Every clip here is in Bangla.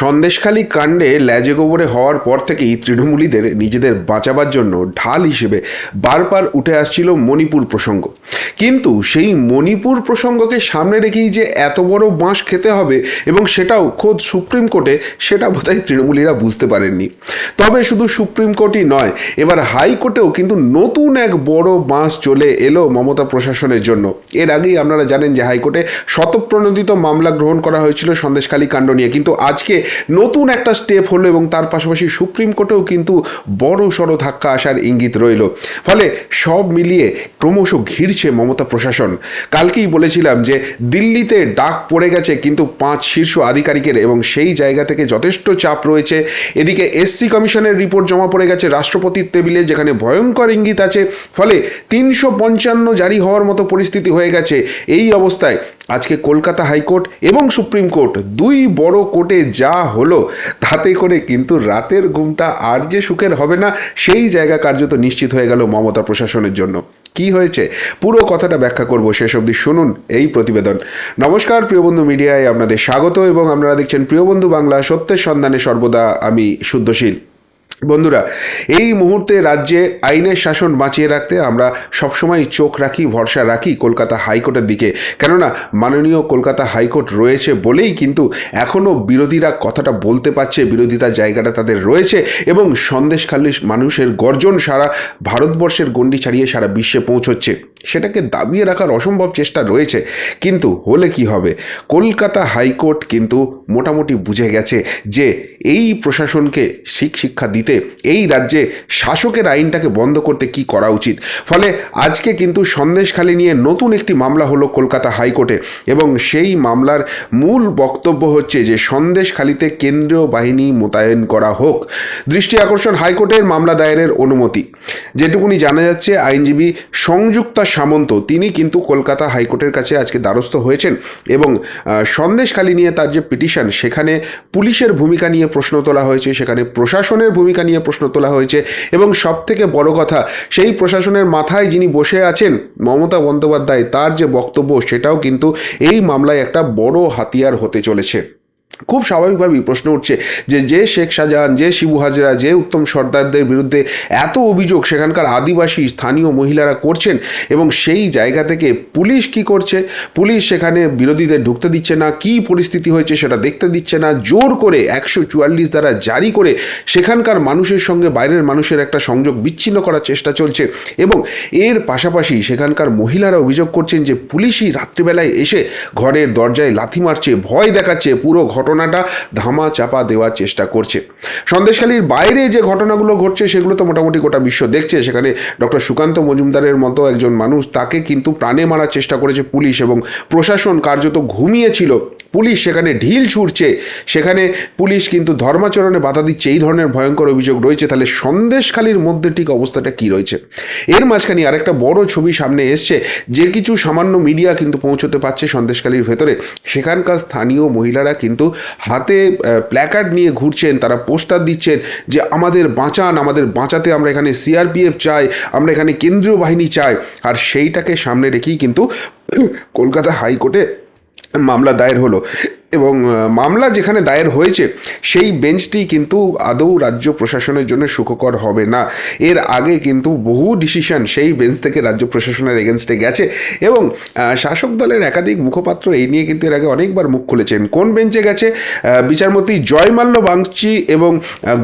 সন্দেশখালী কাণ্ডে ল্যাজে গোবরে হওয়ার পর থেকেই তৃণমূলীদের নিজেদের বাঁচাবার জন্য ঢাল হিসেবে বারবার উঠে আসছিল মণিপুর প্রসঙ্গ। কিন্তু সেই মণিপুর প্রসঙ্গকে সামনে রেখেই যে এত বড় বাঁশ খেতে হবে এবং সেটাও খোদ সুপ্রিম কোর্টে, সেটা বোধহয় তৃণমূলীরা বুঝতে পারেননি। তবে শুধু সুপ্রিম কোর্টই নয়, এবার হাইকোর্টেও কিন্তু নতুন এক বড় বাঁশ চলে এলো মমতা প্রশাসনের জন্য। এর আগেই আপনারা জানেন যে হাইকোর্টে শতপ্রণোদিত মামলা গ্রহণ করা হয়েছিল সন্দেশখালী কাণ্ড নিয়ে। কিন্তু আজকে নতুন একটা স্টেপ হলো এবং তার পাশাপাশি সুপ্রিম কোর্টেও কিন্তু বড় সড়ো ধাক্কা আসার ইঙ্গিত রইল। ফলে সব মিলিয়ে ক্রমশ ঘিরছে মমতা প্রশাসন। কালকেই বলেছিলাম যে দিল্লিতে ডাক পড়ে গেছে, কিন্তু পাঁচ শীর্ষ আধিকারিকের এবং সেই জায়গা থেকে যথেষ্ট চাপ রয়েছে। এদিকে এসসি কমিশনের রিপোর্ট জমা পড়ে গেছে রাষ্ট্রপতির টেবিলে, যেখানে ভয়ঙ্কর ইঙ্গিত আছে। ফলে তিনশো পঞ্চান্ন জারি হওয়ার মতো পরিস্থিতি হয়ে গেছে। এই অবস্থায় আজকে কলকাতা হাইকোর্ট এবং সুপ্রিম কোর্ট দুই বড় কোর্টে যা হলো, তাতে করে কিন্তু রাতের ঘুমটা আর যে সুখের হবে না, সেই জায়গা কার্যত নিশ্চিত হয়ে গেল মমতা প্রশাসনের জন্য। কি হয়েছে? পুরো কথাটা ব্যাখ্যা করব শেষ অবধি শুনুন এই প্রতিবেদন। নমস্কার, প্রিয় বন্ধু মিডিয়ায় আপনাদের স্বাগত এবং আপনারা দেখছেন প্রিয় বন্ধু বাংলা সত্যের সন্ধানে সর্বদা আমি শুদ্ধশীল। বন্ধুরা, এই মুহূর্তে রাজ্যে আইনের শাসন বাঁচিয়ে রাখতে আমরা সবসময় চোখ রাখি, ভরসা রাখি কলকাতা হাইকোর্টের দিকে। কেননা, মাননীয় কলকাতা হাইকোর্ট রয়েছে বলেই কিন্তু এখনও বিরোধীরা কথাটা বলতে পারছে বিরোধিতার জায়গাটা তাদের রয়েছে এবং সন্দেশখালী মানুষের গর্জন সারা ভারতবর্ষের গণ্ডি ছাড়িয়ে সারা বিশ্বে পৌঁছচ্ছে। সেটাকে দাবিয়ে রাখার অসম্ভব চেষ্টা রয়েছে। কিন্তু হলে কি হবে? কলকাতা হাইকোর্ট কিন্তু মোটামুটি বুঝে গেছে যে এই প্রশাসনকে শিক শিক্ষা দিতে, এই রাজ্যে শাসকের আইনটাকে বন্ধ করতে কি করা উচিত? ফলে আজকে কিন্তু সন্দেশখালী নিয়ে নতুন একটি মামলা হলো কলকাতা হাইকোর্টে এবং সেই মামলার মূল বক্তব্য হচ্ছে যে সন্দেশখালীতে কেন্দ্রীয় বাহিনী মোতায়েন করা হোক। দৃষ্টি আকর্ষণ হাইকোর্টের মামলা দায়েরের অনুমতি। যেটুকুনি জানা যাচ্ছে, আইনজীবী সংযুক্তা সামন্ত, তিনি কিন্তু কলকাতা হাইকোর্টের কাছে আজকে দ্বারস্থ হয়েছেন এবং সন্দেশখালী নিয়ে তার যে পিটিশন, সেখানে পুলিশের ভূমিকা নিয়ে প্রশ্ন তোলা হয়েছে, সেখানে প্রশাসনের ভূমিকা নিয়ে প্রশ্ন তোলা হয়েছে এবং সব থেকে বড় কথা, সেই প্রশাসনের মাথায় যিনি বসে আছেন, মমতা বন্দ্যোপাধ্যায়, তার যে বক্তব্য, সেটাও কিন্তু এই মামলায় একটা বড় হাতিয়ার হতে চলেছে। খুব স্বাভাবিকভাবেই প্রশ্ন উঠছে যে যে শেখ শাহজাহান, যে শিবু হাজরা, যে উত্তম সর্দারদের বিরুদ্ধে এত অভিযোগ সেখানকার আদিবাসী স্থানীয় মহিলারা করছেন এবং সেই জায়গা থেকে পুলিশ কি করছে? পুলিশ সেখানে বিরোধীদের ঢুকতে দিচ্ছে না। কি পরিস্থিতি হয়েছে সেটা দেখতে দিচ্ছে না। জোর করে একশো চুয়াল্লিশ দ্বারা জারি করে সেখানকার মানুষের সঙ্গে বাইরের মানুষের একটা সংযোগ বিচ্ছিন্ন করার চেষ্টা চলছে এবং এর পাশাপাশি সেখানকার মহিলারা অভিযোগ করছেন যে, পুলিশই রাত্রিবেলায় এসে ঘরের দরজায় লাথি মারছে, ভয় দেখাচ্ছে, পুরো ঘটনাটা ধামা চাপা দেওয়ার চেষ্টা করছে। সন্দেশখালীর বাইরে যে ঘটনাগুলো ঘটছে সেগুলো তো মোটামুটি গোটা বিশ্ব দেখছে। সেখানে ডক্টর সুকান্ত মজুমদারের মতো একজন মানুষ তাকে কিন্তু প্রাণে মারার চেষ্টা করেছে পুলিশ এবং প্রশাসন কার্যত ঘুমিয়েছিল। পুলিশ সেখানে ঢিল ছুটছে সেখানে পুলিশ কিন্তু ধর্মাচরণে বাধা দিচ্ছে। এই ধরনের ভয়ঙ্কর অভিযোগ রয়েছে। তাহলে সন্দেশখালীর মধ্যে ঠিক অবস্থাটা কি রয়েছে? এর মাঝখানে আরেকটা বড় ছবি সামনে এসছে। যে কিছু সামান্য মিডিয়া কিন্তু পৌঁছতে পারছে সন্দেশখালীর ভেতরে। সেখানকার স্থানীয় মহিলারা কিন্তু হাতে প্ল্যাকার্ড নিয়ে ঘুরছেন, তারা পোস্টার দিচ্ছেন যে আমাদের বাঁচান, আমাদের বাঁচাতে আমরা এখানে সিআরপিএফ চাই, আমরা এখানে কেন্দ্রীয় বাহিনী চাই। আর সেইটাকে সামনে রেখেই কিন্তু কলকাতা হাইকোর্টে মামলা দায়ের হলো। এবং মামলা যেখানে দায়ের হয়েছে, সেই বেঞ্চটি কিন্তু আদৌ রাজ্য প্রশাসনের জন্য সুখকর হবে না। এর আগে কিন্তু বহু ডিসিশন সেই বেঞ্চ থেকে রাজ্য প্রশাসনের এগেনস্টে গেছে এবং শাসক দলের একাধিক মুখপাত্র এই নিয়ে কিন্তু এর আগে অনেকবার মুখ খুলেছেন। কোন বেঞ্চে গেছে? বিচারপতি জয়মাল্য বাংচি এবং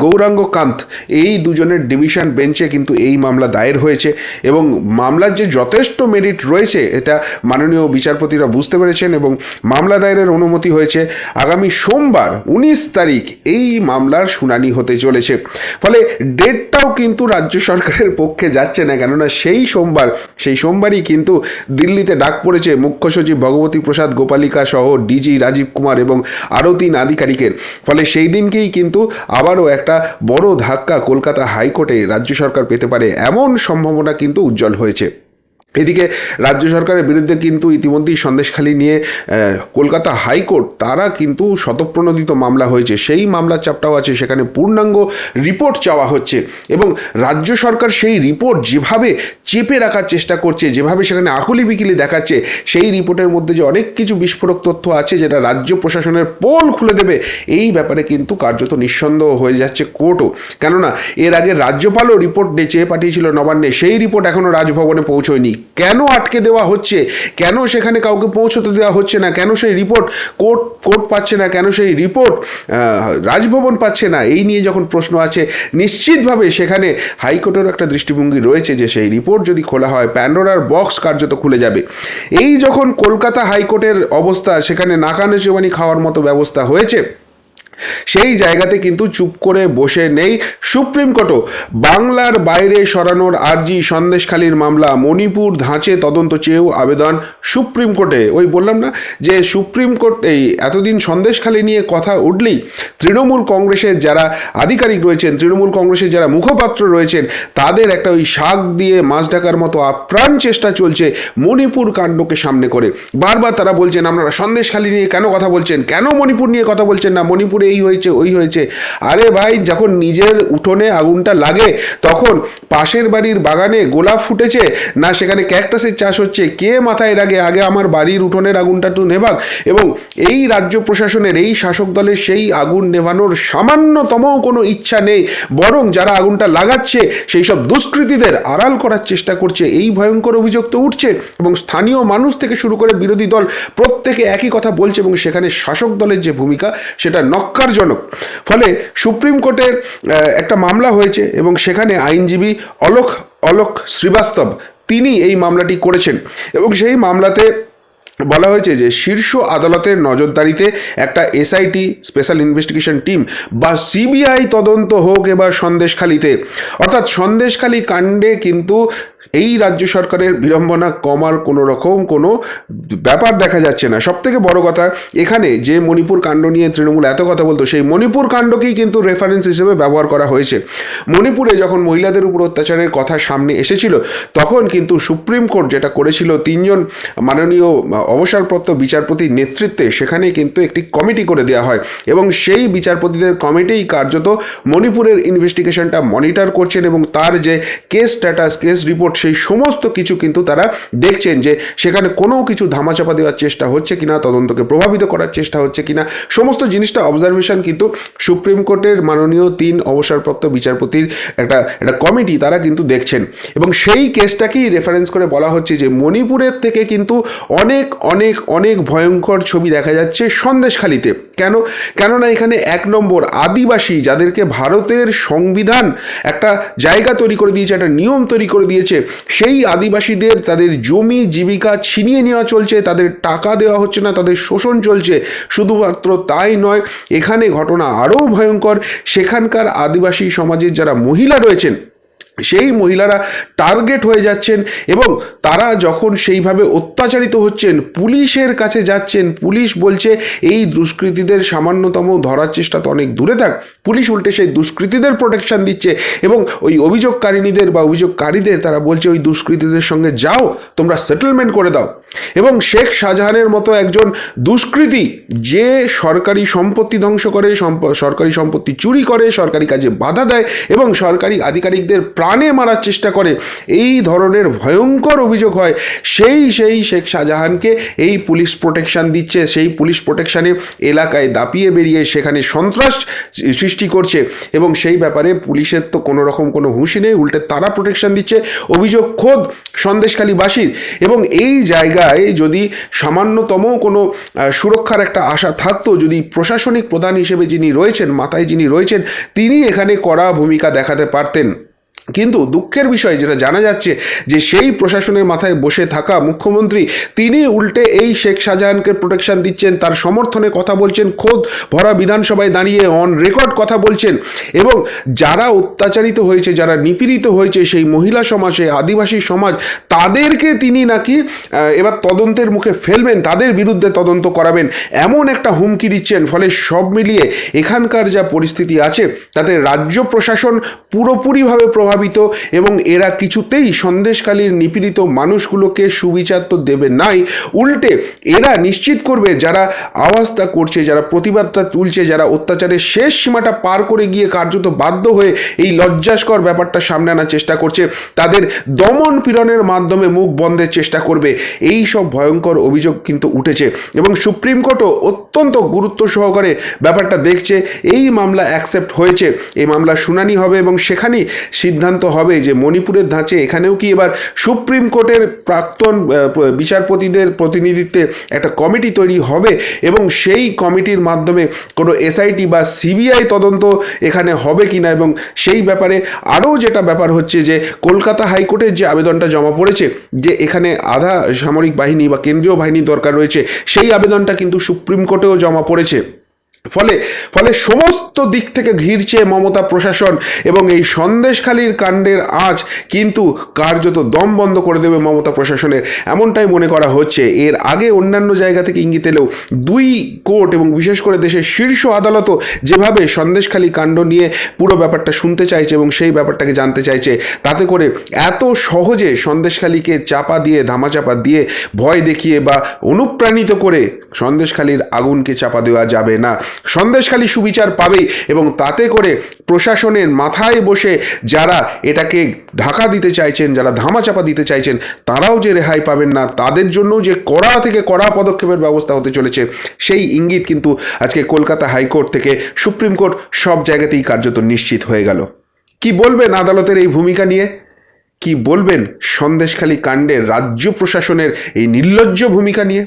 গৌরাঙ্গ কান্ত। এই দুজনের ডিভিশন বেঞ্চে কিন্তু এই মামলা দায়ের হয়েছে এবং মামলার যে যথেষ্ট মেরিট রয়েছে, এটা মাননীয় বিচারপতিরা বুঝতে পেরেছেন এবং মামলা দায়েরের অনুমতি হয়েছে আগামী সোমবার উনিশ তারিখ এই মামলার শুনানি হতে চলেছে। ফলে ডেটটাও কিন্তু রাজ্য সরকারের পক্ষে যাচ্ছে না, কেননা সেই সোমবার, সেই সোমবারই কিন্তু দিল্লিতে ডাক পড়েছে মুখ্য সচিব ভগবতী প্রসাদ গোপালিকা সহ ডিজি রাজীব কুমার এবং আরও তিন আধিকারিকের ফলে সেই দিনকেই কিন্তু আবারও একটা বড় ধাক্কা কলকাতা হাইকোর্টে রাজ্য সরকার পেতে পারে, এমন সম্ভাবনা কিন্তু উজ্জ্বল হয়েছে। এদিকে রাজ্য সরকারের বিরুদ্ধে কিন্তু ইতিমধ্যেই সন্দেশখালি নিয়ে কলকাতা হাইকোর্ট, তারা কিন্তু শতপ্রণোদিত মামলা হয়েছে। সেই মামলার চাপটাও আছে, সেখানে পূর্ণাঙ্গ রিপোর্ট চাওয়া হচ্ছে এবং রাজ্য সরকার সেই রিপোর্ট যেভাবে চেপে রাখার চেষ্টা করছে, যেভাবে সেখানে আকুলি বিকিলি দেখাচ্ছে, সেই রিপোর্টের মধ্যে যে অনেক কিছু বিস্ফোরক তথ্য আছে যেটা রাজ্য প্রশাসনের পোল খুলে দেবে, এই ব্যাপারে কিন্তু কার্যত নিঃসন্দেহ হয়ে যাচ্ছে কোর্টও। কেননা, এর আগে রাজ্যপালও রিপোর্ট চেয়ে পাঠিয়েছিল নবান্নে, সেই রিপোর্ট এখনও রাজভবনে পৌঁছয়নি। কেন আটকে দেওয়া হচ্ছে? কেন সেখানে কাউকে পৌঁছতে দেওয়া হচ্ছে না? কেন সেই রিপোর্ট কোর্ট কোর্ট পাচ্ছে না? কেন সেই রিপোর্ট রাজভবন পাচ্ছে না? এই নিয়ে যখন প্রশ্ন আছে, নিশ্চিতভাবে সেখানে হাইকোর্টেরও একটা দৃষ্টিভঙ্গি রয়েছে যে সেই রিপোর্ট যদি খোলা হয় প্যান্ডোরার বক্স কার্যত খুলে যাবে। এই যখন কলকাতা হাইকোর্টের অবস্থা, সেখানে নাকানে চুবানি খাওয়ার মতো ব্যবস্থা হয়েছে সেই জায়গাতে কিন্তু চুপ করে বসে নেই সুপ্রিম কোর্টও। বাংলার বাইরে সরানোর আর্জি সন্দেশখালীর মামলা, মণিপুর ধাঁচে তদন্ত চেয়েও আবেদন সুপ্রিম কোর্টে। ওই বললাম না যে সুপ্রিম কোর্ট এই এতদিন সন্দেশখালী নিয়ে কথা উঠলেই তৃণমূল কংগ্রেসের যারা আধিকারিক রয়েছেন, তৃণমূল কংগ্রেসের যারা মুখপাত্র রয়েছেন, তাদের একটা ওই শাক দিয়ে মাছ ঢাকার মতো আপ্রাণ চেষ্টা চলছে মণিপুর কাণ্ডকে সামনে করে। বারবার তারা বলছেন, আপনারা সন্দেশখালী নিয়ে কেন কথা বলছেন? কেন মণিপুর নিয়ে কথা বলছেন না? মণিপুরে এই হয়েছে, ওই হয়েছে। আরে ভাই, যখন নিজের উঠোনে আগুনটা লাগে, তখন পাশের বাড়ির বাগানে গোলাপ ফুটেছে, না সেখানে ক্যাকটাসের চাষ হচ্ছে, কে মাথায় রাগে আগে আমার বাড়ির উঠোনের আগুনটা তো নেভাক। এবং এই রাজ্য প্রশাসনের, এই শাসক দলের সেই আগুন নেভানোর সামান্যতম কোনো ইচ্ছা নেই। বরং যারা আগুনটা লাগাচ্ছে, সেই সব দুষ্কৃতীদের আড়াল করার চেষ্টা করছে। এই ভয়ঙ্কর অভিযোগ তো উঠছে এবং স্থানীয় মানুষ থেকে শুরু করে বিরোধী দল প্রত্যেকে একই কথা বলছে এবং সেখানে শাসক দলের যে ভূমিকা, সেটা নক্কারজনক ফলে সুপ্রিম কোর্টের একটা মামলা হয়েছে এবং সেখানে আইনজীবী অলোক অলোক শ্রীবাস্তব, তিনি এই মামলাটি করেছেন। এবং সেই মামলাতে বলা হয়েছে যে শীর্ষ আদালতের নজরদারিতে একটা এসআইটি, স্পেশাল ইনভেস্টিগেশন টিম বা সিবিআই তদন্ত হোক এবার সন্দেশখালিতে। অর্থাৎ সন্দেশখালি কাণ্ডে কিন্তু এই রাজ্য সরকারের বিড়ম্বনা কমার কোনো রকম কোনো ব্যাপার দেখা যাচ্ছে না। সব থেকে বড় কথা, এখানে যে মণিপুর কাণ্ড নিয়ে তৃণমূল এত কথা বলতো, সেই মণিপুর কাণ্ডকেই কিন্তু রেফারেন্স হিসেবে ব্যবহার করা হয়েছে। মণিপুরে যখন মহিলাদের উপর অত্যাচারের কথা সামনে এসেছিল, তখন কিন্তু সুপ্রিম কোর্ট যেটা করেছিল, তিনজন মাননীয় অবসরপ্রাপ্ত বিচারপতির নেতৃত্বে সেখানে কিন্তু একটি কমিটি করে দেওয়া হয়। এবং সেই বিচারপতিদের কমিটিই কার্যত মণিপুরের ইনভেস্টিগেশনটা মনিটর করছেন এবং তার যে কেস স্ট্যাটাস কেস রিপোর্ট সেই সমস্ত কিছু কিন্তু তারা দেখছেন যে সেখানে কোনো কিছু ধামাচাপা দেওয়ার চেষ্টা হচ্ছে কিনা, তদন্তকে প্রভাবিত করার চেষ্টা হচ্ছে কিনা, সমস্ত জিনিসটা অবজারভেশন কিন্তু সুপ্রিম কোর্টের মাননীয় তিন অবসরপ্রাপ্ত বিচারপতির একটা একটা কমিটি তারা কিন্তু দেখছেন। এবং সেই কেসটাকেই রেফারেন্স করে বলা হচ্ছে যে মণিপুরের থেকে কিন্তু অনেক অনেক অনেক ভয়ঙ্কর ছবি দেখা যাচ্ছে সন্দেশখালিতে। কেন? কেননা এখানে এক নম্বর আদিবাসী যাদেরকে ভারতের সংবিধান একটা জায়গা তৈরি করে দিয়েছে, একটা নিয়ম তৈরি করে দিয়েছে সেই আদিবাসীদের তাদের জমি জীবিকা ছিনিয়ে নেওয়া চলছে, তাদের টাকা দেওয়া হচ্ছে না, তাদের শোষণ চলছে। শুধুমাত্র তাই নয়, এখানে ঘটনা আরও ভয়ঙ্কর। সেখানকার আদিবাসী সমাজের যারা মহিলা রয়েছেন সেই মহিলারা টার্গেট হয়ে যাচ্ছেন এবং তারা যখন সেইভাবে অত্যাচারিত হচ্ছেন, পুলিশের কাছে যাচ্ছেন, পুলিশ বলছে, এই দুষ্কৃতীদের সামান্যতম ধরার চেষ্টা তো অনেক দূরে থাক। পুলিশ উল্টে সেই দুষ্কৃতীদের প্রোটেকশন দিচ্ছে এবং ওই অভিযোগকারিণীদের বা অভিযোগকারীদের তারা বলছে, ওই দুষ্কৃতীদের সঙ্গে যাও, তোমরা সেটেলমেন্ট করে দাও। এবং শেখ শাহজাহানের মতো একজন দুষ্কৃতী যে সরকারি সম্পত্তি ধ্বংস করে সরকারি সম্পত্তি চুরি করে, সরকারি কাজে বাধা দেয় এবং সরকারি আধিকারিকদের প্রাণে মারার চেষ্টা করে, এই ধরনের ভয়ঙ্কর অভিযোগ হয়। সেই সেই শেখ শাহজাহানকে এই পুলিশ প্রোটেকশন দিচ্ছে, সেই পুলিশ প্রোটেকশানে এলাকায় দাপিয়ে বেরিয়ে সেখানে সন্ত্রাস সৃষ্টি করছে এবং সেই ব্যাপারে পুলিশের তো কোনো রকম কোনো হুঁশি নেই, উল্টে তারা প্রোটেকশন দিচ্ছে। অভিযোগ খোদ সন্দেশখালীবাসীর এবং এই জায়গায় যদি সামান্যতম কোনো সুরক্ষার একটা আশা থাকতো, যদি প্রশাসনিক প্রধান হিসেবে যিনি রয়েছেন মাথায় যিনি রয়েছেন, তিনি এখানে কড়া ভূমিকা দেখাতে পারতেন। কিন্তু দুঃখের বিষয় যেটা জানা যাচ্ছে যে সেই প্রশাসনের মাথায় বসে থাকা মুখ্যমন্ত্রী, তিনি উল্টে এই শেখ শাহজাহানকে প্রোটেকশন দিচ্ছেন, তার সমর্থনে কথা বলছেন, খোদ ভরা বিধানসভায় দাঁড়িয়ে অন রেকর্ড কথা বলছেন এবং যারা অত্যাচারিত হয়েছে, যারা নিপীড়িত হয়েছে সেই মহিলা সমাজে, আদিবাসী সমাজ, তাদেরকে তিনি নাকি এবার তদন্তের মুখে ফেলবেন, তাদের বিরুদ্ধে তদন্ত করাবেন, এমন একটা হুমকি দিচ্ছেন। ফলে সব মিলিয়ে এখানকার যা পরিস্থিতি আছে, তাতে রাজ্য প্রশাসন পুরোপুরিভাবে প্রভাবিত প্রভাবিত এবং এরা কিছুতেই সন্দেশকালীর নিপীড়িত মানুষগুলোকে সুবিচার তো দেবে নাই। উল্টে এরা নিশ্চিত করবে যারা আওয়াজটা করছে, যারা প্রতিবাদটা তুলছে, যারা অত্যাচারের শেষ সীমাটা পার করে গিয়ে কার্যত বাধ্য হয়ে এই লজ্জাস্কর ব্যাপারটা সামনে আনার চেষ্টা করছে। তাদের দমন পীড়নের মাধ্যমে মুখ বন্ধের চেষ্টা করবে। এই সব ভয়ঙ্কর অভিযোগ কিন্তু উঠেছে এবং সুপ্রিম কোর্টও অত্যন্ত গুরুত্ব সহকারে ব্যাপারটা দেখছে। এই মামলা অ্যাকসেপ্ট হয়েছে। এই মামলা শুনানি হবে এবং সেখানেই সিদ্ধান্ত হবে যে মণিপুরের ধাঁচে এখানেও কি এবার সুপ্রিম কোর্টের প্রাক্তন বিচারপতিদের প্রতিনিধিত্বে একটা কমিটি তৈরি হবে এবং সেই কমিটির মাধ্যমে কোনো এসআইটি বা সিবিআই তদন্ত এখানে হবে কিনা এবং সেই ব্যাপারে আরও যেটা ব্যাপার হচ্ছে যে কলকাতা হাইকোর্টের যে আবেদনটা জমা পড়েছে, যে এখানে আধা সামরিক বাহিনী বা কেন্দ্রীয় বাহিনী দরকার রয়েছে, সেই আবেদনটা কিন্তু সুপ্রিম কোর্টেও জমা পড়েছে। ফলে ফলে সমস্ত দিক থেকে ঘিরছে মমতা প্রশাসন এবং এই সন্দেশখালীর কাণ্ডের আজ কিন্তু কার্যত দম বন্ধ করে দেবে মমতা প্রশাসনের। এমনটাই মনে করা হচ্ছে। এর আগে অন্যান্য জায়গা থেকে ইঙ্গিত এলেও দুই কোর্ট এবং বিশেষ করে দেশের শীর্ষ আদালতও যেভাবে সন্দেশখালী কাণ্ড নিয়ে পুরো ব্যাপারটা শুনতে চাইছে এবং সেই ব্যাপারটাকে জানতে চাইছে, তাতে করে এত সহজে সন্দেশখালীকে চাপা দিয়ে, ধামাচাপা দিয়ে, ভয় দেখিয়ে বা অনুপ্রাণিত করে সন্দেশখালীর আগুনকে চাপা দেওয়া যাবে না। সন্দেশখালী সুবিচার পাবে এবং তাতে করে প্রশাসনের মাথায় বসে যারা এটাকে ঢাকা দিতে চাইছেন, যারা ধামাচাপা দিতে চাইছেন, তারাও যে রেহাই পাবেন না, তাদের জন্য যে কড়া থেকে কড়া পদক্ষেপের ব্যবস্থা হতে চলেছে, সেই ইঙ্গিত কিন্তু আজকে কলকাতা হাইকোর্ট থেকে সুপ্রিম কোর্ট সব জায়গাতেই কার্যত নিশ্চিত হয়ে গেল। কি বলবেন আদালতের এই ভূমিকা নিয়ে? কি বলবেন সন্দেশখালী কাণ্ডের রাজ্য প্রশাসনের এই নির্লজ্জ ভূমিকা নিয়ে?